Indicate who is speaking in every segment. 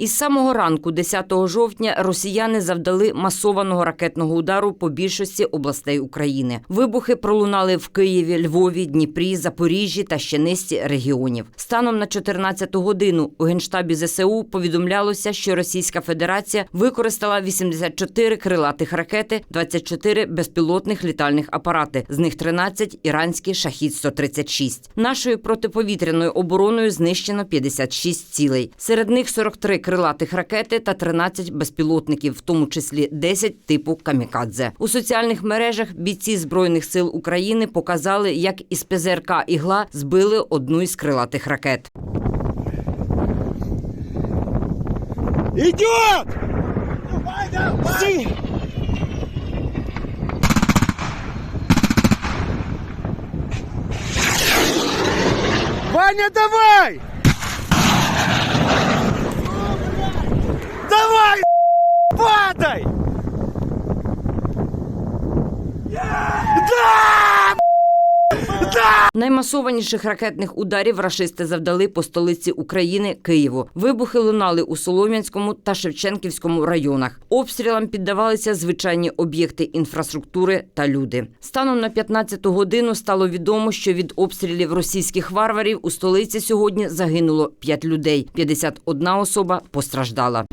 Speaker 1: Із самого ранку, 10 жовтня, росіяни завдали масованого ракетного удару по більшості областей України. Вибухи пролунали в Києві, Львові, Дніпрі, Запоріжжі та ще низці регіонів. Станом на 14 годину у генштабі ЗСУ повідомлялося, що Російська Федерація використала 84 крилатих ракети, 24 безпілотних літальних апарати, з них 13 – іранські шахід 136 Нашою протиповітряною обороною знищено 56 цілей. Серед них 43 крилатих ракети та 13 безпілотників, в тому числі 10 типу камікадзе. У соціальних мережах бійці збройних сил України показали, як із ПЗРК ігла збили одну із крилатих ракет.
Speaker 2: Си- Ваня, давай! Давай!
Speaker 1: Наймасованіших ракетних ударів рашисти завдали по столиці України Києву. Вибухи лунали у Солом'янському та Шевченківському районах. Обстрілам піддавалися звичайні об'єкти інфраструктури та люди. Станом на 15-ту годину стало відомо, що від обстрілів російських варварів у столиці сьогодні загинуло 5 людей. 51 особа постраждала.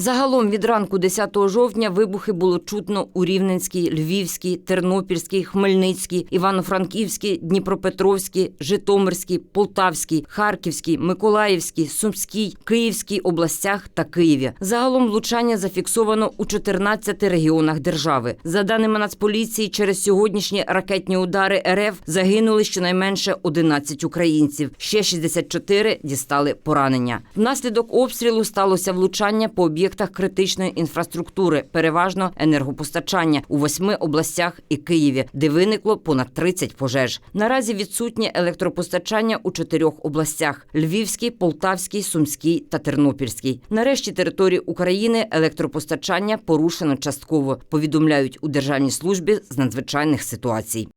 Speaker 1: Загалом від ранку 10 жовтня вибухи було чутно у Рівненській, Львівській, Тернопільській, Хмельницькій, Івано-Франківській, Дніпропетровській, Житомирській, Полтавській, Харківській, Миколаївській, Сумській, Київській областях та Києві. Загалом влучання зафіксовано у 14 регіонах держави. За даними Нацполіції, через сьогоднішні ракетні удари РФ загинули щонайменше 11 українців. Ще 64 дістали поранення. Внаслідок обстрілу сталося влучання по об'єктах критичної інфраструктури, переважно енергопостачання у восьми областях і Києві, де виникло понад 30 пожеж. Наразі відсутнє електропостачання у чотирьох областях: Львівській, Полтавській, Сумській та Тернопільській. Нарешті території України електропостачання порушено частково. Повідомляють у державній службі з надзвичайних ситуацій.